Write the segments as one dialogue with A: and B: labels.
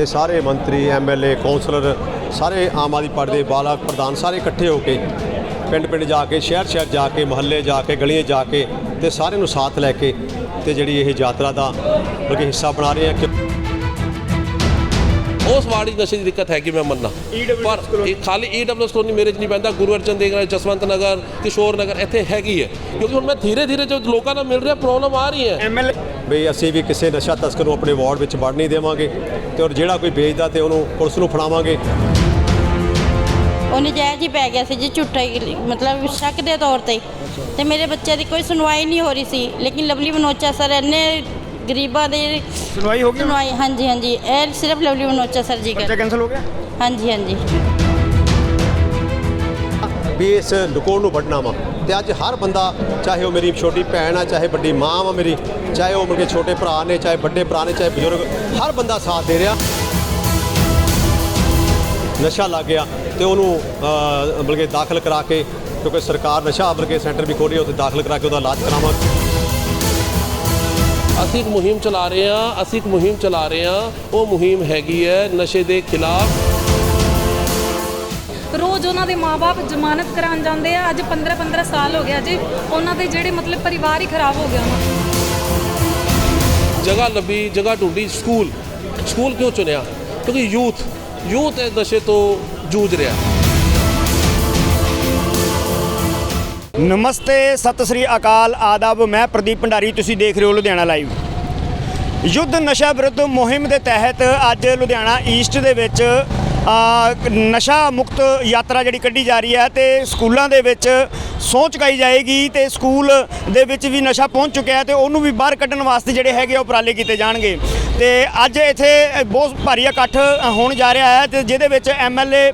A: ਤੇ ਸਾਰੇ ਮੰਤਰੀ ਐਮਐਲਏ ਕੌਂਸਲਰ ਸਾਰੇ ਆਮ ਆਦਮੀ ਪਾਰਟੀ ਦੇ ਬਾਲਾ ਪ੍ਰਧਾਨ ਸਾਰੇ ਇਕੱਠੇ ਹੋ ਕੇ ਪਿੰਡ ਪਿੰਡ ਜਾ ਕੇ ਸ਼ਹਿਰ ਸ਼ਹਿਰ ਜਾ ਕੇ ਮੁਹੱਲੇ ਜਾ ਕੇ ਗਲੀਆਂ ਜਾ ਕੇ ਤੇ ਸਾਰਿਆਂ ਨੂੰ ਸਾਥ ਲੈ ਕੇ ਤੇ ਜਿਹੜੀ ਇਹ ਯਾਤਰਾ ਦਾ ਬਲਕਿ ਹਿੱਸਾ ਬਣਾ ਰਹੇ ਆ ਕਿ
B: ਉਸ ਵਾੜੀ ਨਸ਼ੇ ਦੀ ਦਿੱਕਤ ਹੈਗੀ ਮੈਂ ਮੰਨਣਾ ਪਰ ਇਹ ਖਾਲੀ ਈਡਬਲਯੂ ਕਲੋਨੀ ਮੇਰੇ 'ਚ ਨਹੀਂ ਪੈਂਦਾ ਗੁਰੂ ਅਰਜਨ ਦੇਵ ਨਗਰ ਜਸਵੰਤ ਨਗਰ ਕਿਸ਼ੋਰ ਨਗਰ ਇੱਥੇ ਹੈਗੀ ਹੈ। ਕਿਉਂਕਿ ਹੁਣ ਮੈਂ ਧੀਰੇ ਧੀਰੇ ਜੋ ਲੋਕਾਂ ਨਾਲ ਮਿਲ ਰਿਹਾ ਪ੍ਰੋਬਲਮ ਆ ਰਹੀ ਹੈ।
C: ਐਮਐਲਏ
A: ਵੀ ਅਸੀਂ ਵੀ ਕਿਸੇ ਨਸ਼ਾ ਤਸਕਰ ਨੂੰ ਆਪਣੇ ਵਾਰਡ ਵਿੱਚ ਵੜ ਨਹੀਂ ਦੇਵਾਂਗੇ ਤੇ ਔਰ ਜਿਹੜਾ ਕੋਈ ਵੇਚਦਾ ਤੇ ਉਹਨੂੰ ਪੁਲਿਸ ਨੂੰ ਫੜਾਵਾਂਗੇ।
D: ਉਹ ਨਜਾਇਜ਼ ਹੀ ਪੈ ਗਿਆ ਸੀ ਜੀ ਝੂਠਾ ਹੀ ਮਤਲਬ ਸ਼ੱਕ ਦੇ ਤੌਰ ਤੇ। ਤੇ ਮੇਰੇ ਬੱਚੇ ਦੀ ਕੋਈ ਸੁਣਵਾਈ ਨਹੀਂ ਹੋ ਰਹੀ ਸੀ ਲੇਕਿਨ ਲਵਲੀ ਮਨੋਚਾ ਸਰ ਇੰਨੇ ਗਰੀਬਾਂ ਦੇ
C: ਸੁਣਵਾਈ ਹੋ ਗਈ
D: ਸੁਣਵਾਈ ਹਾਂਜੀ ਹਾਂਜੀ। ਇਹ ਸਿਰਫ ਲਵਲੀ ਮਨੋਚਾ ਸਰ ਜੀ
C: ਬੱਚਾ
D: ਕਰ
C: ਕੈਨਸਲ ਹੋ ਗਿਆ?
D: ਹਾਂਜੀ ਹਾਂਜੀ।
A: ਵੀ ਇਸ ਨੂੰ ਵੱਢਣਾ ਵਾ। ਤੇ ਅੱਜ ਹਰ ਬੰਦਾ ਚਾਹੇ ਉਹ ਮੇਰੀ ਛੋਟੀ ਭੈਣ ਆ ਚਾਹੇ ਵੱਡੀ ਮਾਂ ਵਾ ਮੇਰੀ ਚਾਹੇ ਉਹ ਮੇਰੇ ਛੋਟੇ ਭਰਾ ਨੇ ਚਾਹੇ ਵੱਡੇ ਭਰਾ ਨੇ ਚਾਹੇ ਬਜ਼ੁਰਗ ਹਰ ਬੰਦਾ ਸਾਥ ਦੇ ਰਿਹਾ। ਨਸ਼ਾ ਲੱਗ ਗਿਆ ਤੇ ਉਹਨੂੰ ਅਹ, ਬਲਕਿ ਦਾਖਲ ਕਰਾ ਕੇ ਕਿਉਂਕਿ ਸਰਕਾਰ ਨਸ਼ਾ ਬਲਕਿ ਸੈਂਟਰ ਵੀ ਖੋਲ੍ਹ ਰਹੀ ਹੈ ਉੱਥੇ ਦਾਖਲ ਕਰਾ ਕੇ ਉਹਦਾ ਇਲਾਜ ਕਰਾਵਾਂਗੇ।
B: ਅਸੀਂ ਇੱਕ ਮੁਹਿੰਮ ਚਲਾ ਰਹੇ ਹਾਂ ਅਸੀਂ ਇੱਕ ਮੁਹਿੰਮ ਚਲਾ ਰਹੇ ਹਾਂ ਉਹ ਮੁਹਿੰਮ ਹੈਗੀ ਹੈ ਨਸ਼ੇ ਦੇ ਖਿਲਾਫ
E: ਰੋਜ਼ ਉਹਨਾਂ ਦੇ ਮਾਪੇ ਜ਼ਮਾਨਤ ਕਰਾਉਣ ਜਾਂਦੇ ਆ। ਅੱਜ 15 15 ਸਾਲ ਹੋ ਗਿਆ ਜੀ। ਉਹਨਾਂ ਦੇ ਜਿਹੜੇ ਮਤਲਬ ਪਰਿਵਾਰ ਹੀ ਖਰਾਬ ਹੋ ਗਿਆ ਉਹਨਾਂ।
B: ਜਗ੍ਹਾ ਲੱਭੀ ਜਗ੍ਹਾ ਢੂੰਢੀ ਸਕੂਲ। ਸਕੂਲ ਕਿਉਂ ਚੁਣਿਆ? ਕਿਉਂਕਿ ਯੂਥ ਯੂਥ ਇਸ ਨਸ਼ੇ ਤੋਂ ਜੂਝ ਰਿਹਾ।
C: ਨਮਸਤੇ ਸਤਿ ਸ੍ਰੀ ਅਕਾਲ ਆਦਾਬ। ਮੈਂ ਪ੍ਰਦੀਪ ਭੰਡਾਰੀ ਤੁਸੀਂ ਦੇਖ ਰਹੇ ਹੋ ਲੁਧਿਆਣਾ ਲਾਈਵ ਯੁੱਧ ਨਸ਼ਾ ਵਿਰੁੱਧ ਮੁਹਿੰਮ ਦੇ ਤਹਿਤ ਅੱਜ ਲੁਧਿਆਣਾ ਈਸਟ ਦੇ ਵਿੱਚ ਨਸ਼ਾ ਮੁਕਤ ਯਾਤਰਾ ਜਿਹੜੀ ਕੱਢੀ ਜਾ ਰਹੀ ਹੈ ਤੇ ਸਕੂਲਾਂ ਦੇ ਵਿੱਚ ਸਹੁੰ ਚੁਕਾਈ ਜਾਏਗੀ ਤੇ ਸਕੂਲ ਦੇ ਵਿੱਚ ਵੀ ਨਸ਼ਾ ਪਹੁੰਚ ਚੁੱਕਿਆ ਹੈ ਤੇ ਉਹਨੂੰ ਵੀ ਬਾਹਰ ਕੱਢਣ ਵਾਸਤੇ ਜਿਹੜੇ ਹੈਗੇ ਆ, ਉਪਰਾਲੇ ਕੀਤੇ ਜਾਣਗੇ। ਤੇ ਅੱਜ ਇੱਥੇ ਬਹੁਤ ਭਾਰੀ ਇਕੱਠ ਹੋਣ ਜਾ ਰਿਹਾ ਹੈ ਤੇ ਜਿਹਦੇ ਵਿੱਚ ਐਮਐਲਏ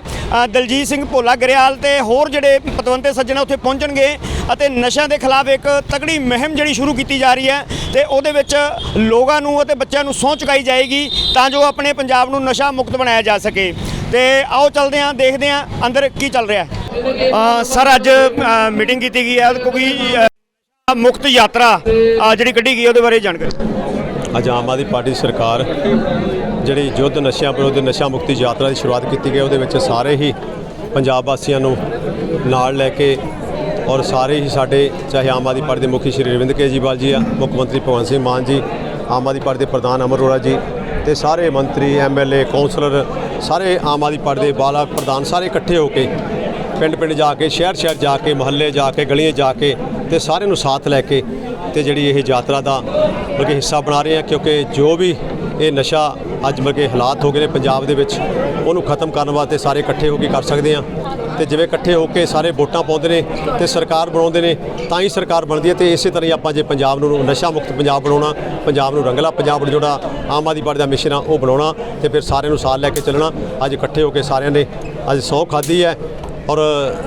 C: ਦਲਜੀਤ ਸਿੰਘ ਭੋਲਾ ਗਰੇਵਾਲ ਤੇ ਹੋਰ ਜਿਹੜੇ ਪਤਵੰਤੇ ਸੱਜਣ ਉੱਥੇ ਪਹੁੰਚਣਗੇ ਅਤੇ ਨਸ਼ਿਆਂ ਦੇ ਖਿਲਾਫ ਇੱਕ ਤਕੜੀ ਮੁਹਿੰਮ ਜਿਹੜੀ ਸ਼ੁਰੂ ਕੀਤੀ ਜਾ ਰਹੀ ਹੈ ਤੇ ਉਹਦੇ ਵਿੱਚ ਲੋਕਾਂ ਨੂੰ ਅਤੇ ਬੱਚਿਆਂ ਨੂੰ ਸਹੁੰ ਚੁਕਾਈ ਜਾਏਗੀ ਤਾਂ ਜੋ ਆਪਣੇ ਪੰਜਾਬ ਨੂੰ ਨਸ਼ਾ ਮੁਕਤ ਬਣਾਇਆ ਜਾ ਸਕੇ। ਤੇ ਆਓ ਚੱਲਦੇ ਹਾਂ ਦੇਖਦੇ ਹਾਂ ਅੰਦਰ ਕੀ ਚੱਲ ਰਿਹਾ ਹੈ। ਸਰ ਅੱਜ ਮੀਟਿੰਗ ਕੀਤੀ ਗਈ ਹੈ ਕਿਉਂਕਿ ਮੁਕਤ ਯਾਤਰਾ ਅ, ਜਿਹੜੀ ਕੱਢੀ ਗਈ ਉਹਦੇ ਬਾਰੇ ਜਾਣਕਾਰੀ।
A: ਅੱਜ ਆਮ ਆਦਮੀ ਪਾਰਟੀ ਦੀ ਸਰਕਾਰ ਜਿਹੜੀ ਯੁੱਧ ਨਸ਼ਿਆਂ ਵਿਰੁੱਧ ਨਸ਼ਾ ਮੁਕਤੀ ਯਾਤਰਾ ਦੀ ਸ਼ੁਰੂਆਤ ਕੀਤੀ ਗਈ ਉਹਦੇ ਵਿੱਚ ਸਾਰੇ ਹੀ ਪੰਜਾਬ ਵਾਸੀਆਂ ਨੂੰ ਨਾਲ ਲੈ ਕੇ ਔਰ ਸਾਰੇ ਹੀ ਸਾਡੇ ਚਾਹੇ ਆਮ ਆਦਮੀ ਪਾਰਟੀ ਦੇ ਮੁਖੀ ਸ਼੍ਰੀ ਅਰਵਿੰਦ ਕੇਜਰੀਵਾਲ ਜੀ ਆ ਮੁੱਖ ਮੰਤਰੀ ਭਗਵੰਤ ਸਿੰਘ ਮਾਨ ਜੀ ਆਮ ਆਦਮੀ ਪਾਰਟੀ ਦੇ ਪ੍ਰਧਾਨ ਅਮਰ ਅਰੋੜਾ ਜੀ ਤੇ ਸਾਰੇ ਮੰਤਰੀ ਐਮਐਲਏ ਕੌਂਸਲਰ ਸਾਰੇ ਆਮ ਆਦਮੀ ਪਾਰਟੀ ਦੇ ਬਾਲਾ ਪ੍ਰਧਾਨ ਸਾਰੇ ਇਕੱਠੇ ਹੋ ਕੇ ਪਿੰਡ ਪਿੰਡ ਜਾ ਕੇ, ਸ਼ਹਿਰ ਸ਼ਹਿਰ ਜਾ ਕੇ, ਮੁਹੱਲੇ ਜਾ ਕੇ, ਗਲੀਆਂ ਜਾ ਕੇ ਤੇ ਸਾਰਿਆਂ ਨੂੰ ਸਾਥ ਲੈ ਕੇ ਤੇ ਜਿਹੜੀ ਇਹ ਯਾਤਰਾ ਦਾ ਬਲਕਿ ਹਿੱਸਾ ਬਣਾ ਰਹੇ ਆ ਕਿਉਂਕਿ ਜੋ ਵੀ ਇਹ ਨਸ਼ਾ ਅੱਜ ਬਲਕਿ ਹਾਲਾਤ ਹੋ ਗਏ ਨੇ ਪੰਜਾਬ ਦੇ ਵਿੱਚ, ਉਹਨੂੰ ਖਤਮ ਕਰਨ ਵਾਸਤੇ ਸਾਰੇ ਇਕੱਠੇ ਹੋ ਕੇ ਕਰ ਸਕਦੇ ਆ ਤੇ ਜਿਵੇਂ ਇਕੱਠੇ ਹੋ ਕੇ ਸਾਰੇ ਵੋਟਾਂ ਪਾਉਂਦੇ ਨੇ ਤੇ ਸਰਕਾਰ ਬਣਾਉਂਦੇ ਨੇ ਤਾਂ ਹੀ ਸਰਕਾਰ ਬਣਦੀ ਹੈ ਤੇ ਇਸੇ ਤਰ੍ਹਾਂ ਹੀ ਆਪਾਂ ਜੇ ਪੰਜਾਬ ਨੂੰ ਨਸ਼ਾ ਮੁਕਤ ਪੰਜਾਬ ਬਣਾਉਣਾ ਪੰਜਾਬ ਨੂੰ ਰੰਗਲਾ ਪੰਜਾਬ ਜਿਹੜਾ ਆਮ ਆਦਮੀ ਪਾਰਟੀ ਦਾ ਮਿਸ਼ਨ ਆ ਉਹ ਬਣਾਉਣਾ ਤੇ ਫਿਰ ਸਾਰਿਆਂ ਨੂੰ ਸਾਲ ਲੈ ਕੇ ਚੱਲਣਾ। ਅੱਜ ਇਕੱਠੇ ਹੋ ਕੇ ਸਾਰਿਆਂ ਨੇ ਅੱਜ ਸਹੁੰ ਖਾਧੀ ਹੈ ਔਰ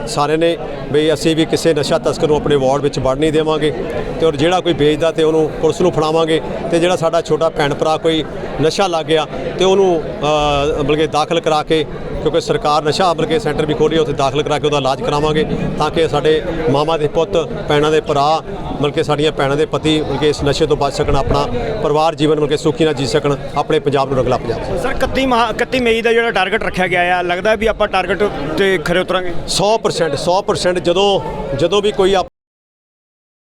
A: ਸਾਰਿਆਂ ਨੇ ਵੀ ਅਸੀਂ ਵੀ ਕਿਸੇ ਨਸ਼ਾ ਤਸਕਰ ਨੂੰ ਆਪਣੇ ਵਾਰਡ ਵਿੱਚ ਵੜ ਨਹੀਂ ਦੇਵਾਂਗੇ ਤੇ ਔਰ ਜਿਹੜਾ ਕੋਈ ਵੇਚਦਾ ਤੇ ਉਹਨੂੰ ਪੁਲਿਸ ਨੂੰ ਫੜਾਵਾਂਗੇ ਤੇ ਜਿਹੜਾ ਸਾਡਾ ਛੋਟਾ ਭੈਣ ਭਰਾ ਕੋਈ ਨਸ਼ਾ ਲੱਗ ਗਿਆ ਤੇ ਉਹਨੂੰ ਅ, ਬਲਕਿ ਦਾਖਲ ਕਰਾ ਕੇ ਕਿਉਂਕਿ ਸਰਕਾਰ ਨਸ਼ਾ ਬਲਕਿ ਸੈਂਟਰ ਵੀ ਖੋਲ੍ਹ ਰਹੀ ਹੈ ਉੱਥੇ ਦਾਖਲ ਕਰਾ ਕੇ ਉਹਦਾ ਇਲਾਜ ਕਰਾਵਾਂਗੇ ਤਾਂ ਕਿ ਸਾਡੇ ਮਾਮਾ ਦੇ ਪੁੱਤ ਭੈਣਾਂ ਦੇ ਭਰਾ ਬਲਕਿ ਸਾਡੀਆਂ ਭੈਣਾਂ ਦੇ ਪਤੀ ਬਲਕਿ ਇਸ ਨਸ਼ੇ ਤੋਂ ਬਚ ਸਕਣ ਆਪਣਾ ਪਰਿਵਾਰ ਜੀਵਨ ਬਲਕਿ ਸੁਖੀ ਨਾਲ ਜੀ ਸਕਣ ਆਪਣੇ ਪੰਜਾਬ ਨੂੰ ਰੰਗਲਾ ਪੰਜਾਬ।
C: ਸਰ 31 ਮਹਾ 31 ਮਈ ਦਾ ਜਿਹੜਾ ਟਾਰਗੇਟ ਰੱਖਿਆ ਗਿਆ ਆ ਲੱਗਦਾ ਵੀ ਆਪਾਂ ਟਾਰਗੇਟ ਤੇ ਖਰੇ ਉਤਰਾਂਗੇ?
A: 100% 100% ਜਦੋਂ ਜਦੋਂ ਵੀ ਕੋਈ